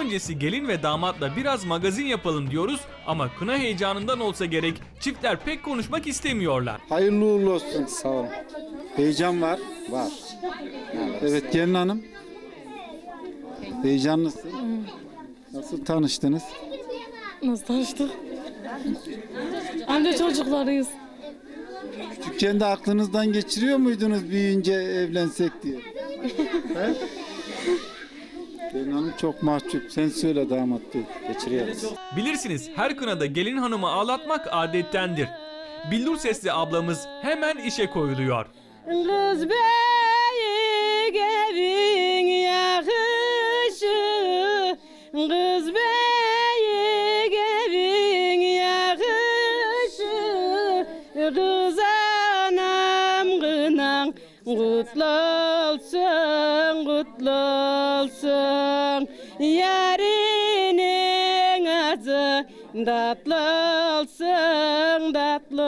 öncesi gelin ve damatla biraz magazin yapalım diyoruz ama kına heyecanından olsa gerek çiftler pek konuşmak istemiyorlar. Hayırlı uğurlu olsun. Sağ olun. Heyecan var. Var. Evet gelin hanım. Heyecanlısın. Nasıl tanıştınız? Nasıl tanıştık? Anne çocuklarıyız. Küçükken de aklınızdan geçiriyor muydunuz büyüyünce evlensek diye? He? Gelin hanım çok mahcup. Sen söyle damat bey. Geçiriyoruz. Bilirsiniz her kınada gelin hanımı ağlatmak adettendir. Bildur sesli ablamız hemen işe koyuluyor. Kız beyik evin yakışı Kız beyik evin yakışı Kız anam kınan Kutlu olsun, kutlu olsun. Yarinin adı Tatlı olsun, tatlı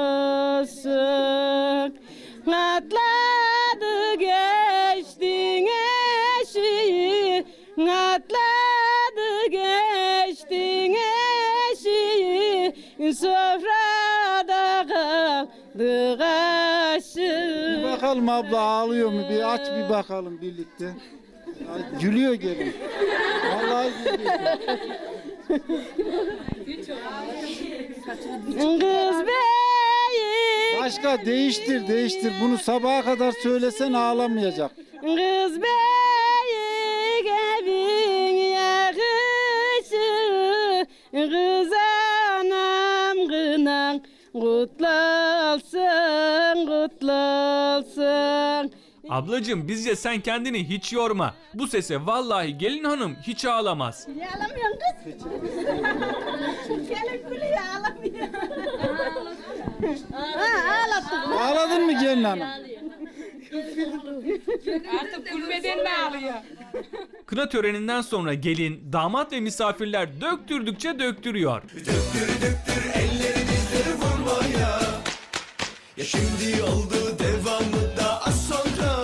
olsun. Atladı geçtin eşiği Atladı geçtin eşiği. Sofrada kaldı Bakalım abla ağlıyor mu? Bir aç bir bakalım birlikte. Gülüyor gelin. Vallahi gülüyor. Kız beyim Başka değiştir değiştir. Bunu sabaha kadar söylesen ağlamayacak. Kız beyik evin yakışı Kız anam kınan Kutlu olsun Ablacım bizce sen kendini hiç yorma. Bu sese vallahi gelin hanım hiç ağlamaz. Niye ağlamıyorsun kız? Gelin gülüyor ağlamıyor. ha, ağlattın. Ağladın mı gelin hanım? Kına töreninden sonra gelin, damat ve misafirler döktürdükçe döktürüyor. Ya şimdi oldu devamı da az sonra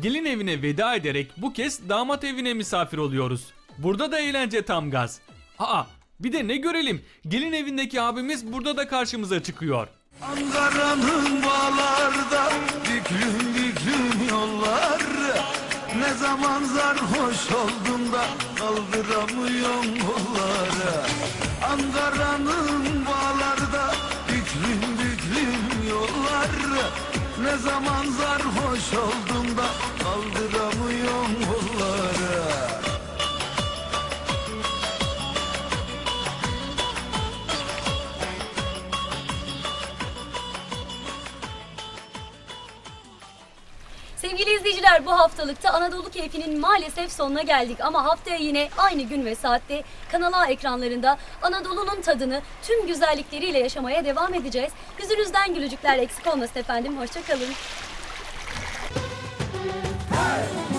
Gelin evine veda ederek bu kez damat evine misafir oluyoruz. Burada da eğlence tam gaz. Aa bir de ne görelim gelin evindeki abimiz burada da karşımıza çıkıyor. Ankara'nın Ne zaman sarhoş oldum da kaldıramıyorum kolları Ankara'nın bağlarda büklüm büklüm yollar. Ne zaman sarhoş oldum da kaldıramıyorum Sevgili izleyiciler bu haftalıkta Anadolu Keyfi'nin maalesef sonuna geldik ama haftaya yine aynı gün ve saatte kanala ekranlarında Anadolu'nun tadını tüm güzellikleriyle yaşamaya devam edeceğiz. Yüzünüzden gülücükler eksik olmasın efendim. Hoşçakalın. Hey!